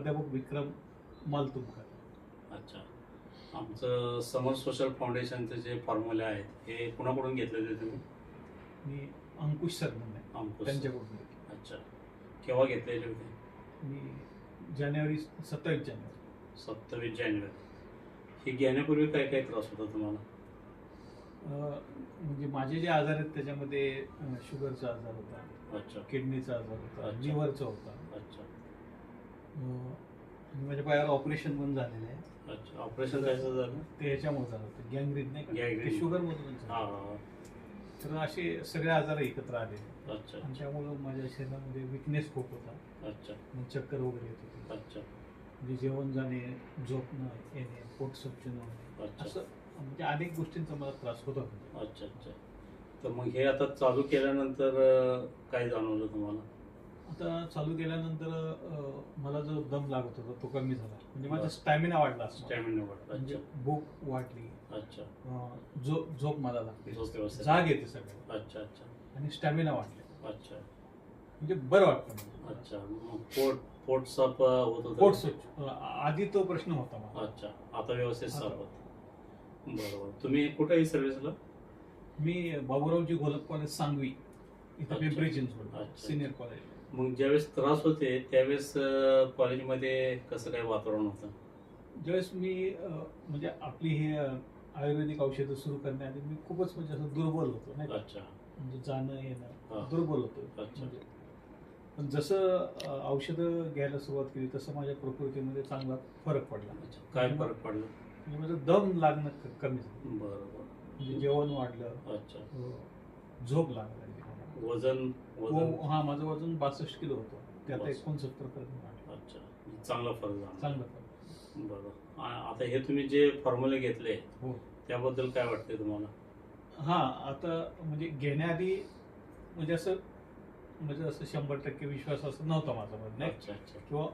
प्राध्यापक विक्रम मालतुमकर अच्छा. आमचं समर सोशल फाउंडेशनचे जे फॉर्म्युले आहेत हे कुणाकडून घेतलेले तुम्ही? मी अंकुश सर म्हणून अंकुश त्यांच्याकडून. अच्छा. केव्हा घेतलेले होते? मी जानेवारी सत्तावीस जानेवारी. सत्तावीस जानेवारी. हे घेण्यापूर्वी काय काय त्रास होता तुम्हाला? म्हणजे माझे जे आजार आहेत त्याच्यामध्ये शुगरचा आजार होता. अच्छा. किडनीचा आजार होता. लिव्हरचा होता. माझ्या पायावर ऑपरेशन पण झालेलं आहे. अच्छा ऑपरेशन करायचं झालं? ते ह्याच्यामुळे झालं होतं. गँग्रीन नाही Gangrene. शुगर मधून हा तर असे सगळे आजार एकत्र आले. अच्छा. आणि त्यामुळं माझ्या शरीरामध्ये विकनेस खूप होता. अच्छा. मग चक्कर वगैरे येत होती. अच्छा. म्हणजे जेवण जाणे झोपणं येणे पोट होणे. अच्छा. असं म्हणजे अनेक गोष्टींचा मला त्रास होत होता. अच्छा अच्छा. तर मग हे आता चालू केल्यानंतर अं, काय जाणवलं तुम्हाला? चालू केल्यानंतर मला जो दम लागत होता तो कमी झाला. म्हणजे माझा. स्टॅमिना वाढला स्टॅमिना वाढला. म्हणजे भूक वाढली. अच्छा. झोप मला लागते. जाग येते सगळं अच्छा अच्छा. आणि स्टॅमिना वाढले. अच्छा. म्हणजे बरं वाटतं. अच्छा. पोट पोट साफ होत होतं? पोट स्वच्छ. आधी तो प्रश्न होता मला. अच्छा. आता व्यवस्थित साफ. होत. बरोबर. तुम्ही कुठेही सर्व्हिसला मी बाबुरावजी घोलप कॉलेज सांगवी. इथं. पिंपरी चिंचवड. सिनियर कॉलेज मग ज्यावेळेस त्रास होते त्यावेळेस कॉलेजमध्ये कसं काय वातावरण होतं? ज्यावेळेस मी म्हणजे आपली हे आयुर्वेदिक औषधं सुरू करण्याआधी मी खूपच म्हणजे असं दुर्बल होतो नाही? अच्छा. म्हणजे जाणं. येणं दुर्बल होतो. म्हणजे पण जसं औषधं घ्यायला सुरुवात केली तसं माझ्या प्रकृतीमध्ये चांगला फरक पडला. काय फरक पडला? म्हणजे माझं दम लागणं कमी झालं. बरोबर. म्हणजे जेवण वाढलं. अच्छा. झोप लागली. वजन वजन? हो, हा माझं वजन बासष्ट किलो होतं. ते आता बासष्ट. एकोणसत्तर पर्यंत वाढलं. अच्छा. चांगला फरक झाला चांगलं फरक. बरोबर आ- आता हे तुम्ही जे फॉर्म्युले घेतले हो. त्याबद्दल काय वाटतंय तुम्हाला? हा आता म्हणजे घेण्याआधी म्हणजे असं म्हणजे असं शंभर टक्के विश्वास असं नव्हता माझा मध्ये अच्छा अच्छा. किंवा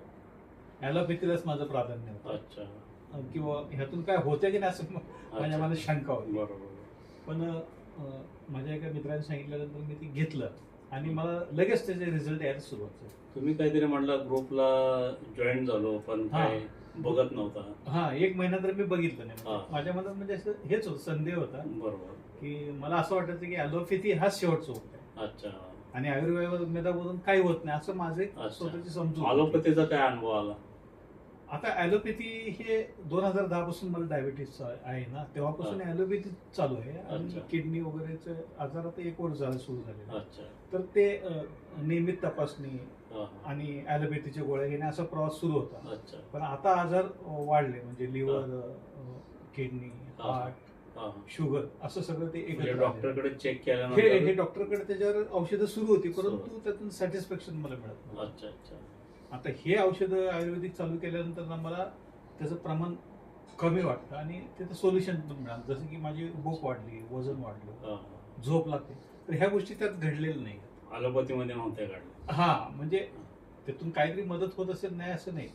ॲलोपॅथीलाच माझं प्राधान्य होतं. अच्छा. किंवा ह्यातून काय होते की नाही असं माझ्या अच्छा. मनात शंका होती. बरोबर. पण माझ्या एका मित्राने सांगितल्यानंतर मी ते घेतलं आणि मला लगेच त्याचे रिझल्ट यायला सुरुवात झाली तुम्ही काहीतरी म्हणला ग्रुपला जॉईन झालो पण हा. काय बघत नव्हता हा एक महिना तर मी बघितलं नाही हा. माझ्या मनात म्हणजे असं हेच होतं संदेह होता बरोबर की मला असं वाटायचं की ॲलोपॅथी हाच शेवटचा आहे. अच्छा आणि आयुर्वेदामधून काही होत नाही असं माझं. स्वतःची समजूत होती. अलोपतीचा काय अनुभव आला आता ॲलोपॅथी हे दोन हजार दहा पासून मला डायबिटीस आहे ना तेव्हापासून. ॲलोपॅथी चालू आहे आणि. किडनी वगैरेचे आजार आता एक वर्ष झालं सुरू झाले तर ते नियमित तपासणी. आणि ॲलोपॅथीच्या गोळ्या घेणे असा प्रवास सुरू होता अच्छा पण आता आजार वाढले म्हणजे लिव्हर किडनी. हार्ट. शुगर असं सगळं ते म्हणजे आलेलं आहे. डॉक्टरकडे चेक हे हे डॉक्टरकडे त्याच्यावर औषधं सुरू होती परंतु त्यातून सॅटिस्फॅक्शन मला मिळत अच्छा आता हे औषधं आयुर्वेदिक चालू केल्यानंतर मला त्याचं प्रमाण कमी वाटतं आणि त्याचं सोल्युशन पण मिळालं जसं की माझी भूक वाढली वजन वाढलं. झोप लागते तर ह्या गोष्टी त्यात घडलेल्या नाही अलोपतीमध्ये नव्हत्या काढल्या हा म्हणजे त्यातून काहीतरी मदत होत असेल नाही असं नाही.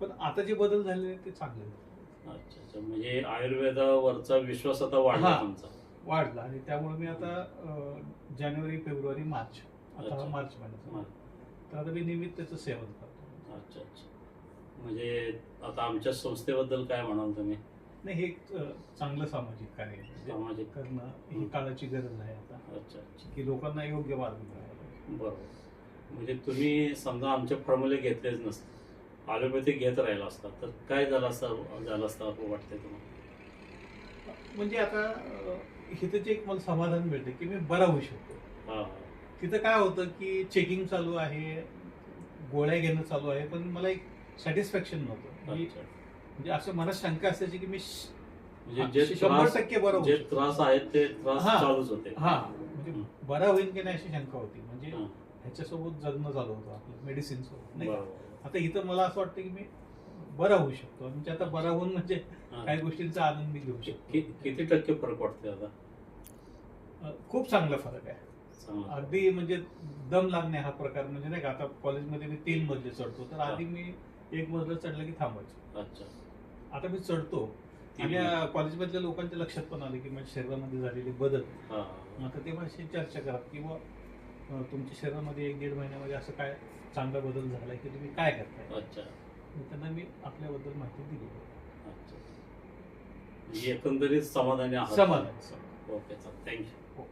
पण आता जे बदल झालेले ते चांगले. अच्छा अच्छा म्हणजे आयुर्वेदावरचा विश्वास आता वाढला. तुमचा वाढला आणि त्यामुळे मी आता जानेवारी फेब्रुवारी मार्च आता. मार्च महिन्याचा. तर आता मी नियमित त्याचं सेवन करतो अच्छा अच्छा. म्हणजे आता आमच्या संस्थेबद्दल काय म्हणाल तुम्ही? नाही हे एक चांगलं सामाजिक कार्य म्हणजे सामाजिक. करणं ही. काळाची गरज आहे आता. अच्छा अच्छा. की लोकांना योग्य मार्ग पाहिजे. बरोबर. म्हणजे तुम्ही समजा आमचे फॉर्म्युले घेतलेच नसते. ॲलोपॅथी घेत राहिला असता तर काय झालं असतं झालं असतं असं वाटतंय तुम्हाला? म्हणजे आता जे एक मला समाधान मिळतं की मी बरा होऊ शकतो. हा. तिथं काय होतं की चेकिंग चालू आहे गोळ्या घेणं चालू आहे पण मला एक सॅटिस्फॅक्शन नव्हतं अच्छा म्हणजे असं मनात शंका असायची की मी श- म्हणजे जे शंभर त्रास टक्के बरं होऊ जे शकतो. त्रास आहेत ते त्रास हा. चालूच होते हा म्हणजे हं. बरा होईल की नाही अशी शंका होती म्हणजे हा. ह्याच्यासोबत जगणं चालू होतं आपलं मेडिसिन सोबत नाही का? बरोबर आता इथं मला असं वाटतं की मी बरा होऊ शकतो म्हणजे आता बरा होऊन म्हणजे हा. काही गोष्टींचा आनंद मी घेऊ कि- शकतो किती टक्के फरक वाटतोय आता अं, खूप चांगला फरक आहे अगदी म्हणजे दम लागणे हा प्रकार म्हणजे नाही का आता कॉलेजमध्ये मी तीन मजले चढतो तर आधी मी एक मजलं चढलं की थांबायचो. अच्छा. आता मी चढतो. कॉलेजमधल्या लोकांच्या लक्षात पण आलं की माझ्या शरीरामध्ये झालेले बदल. हा आता ते माझ्याशी चर्चा करा किंवा तुमच्या शरीरामध्ये एक दीड महिन्यामध्ये असं काय चांगला बदल झालाय की तुम्ही काय करताय? अच्छा. त्यांना मी आपल्याबद्दल माहिती दिली. म्हणजे एकंदरीत समाधानी समाधान ओके सर थँक्यू.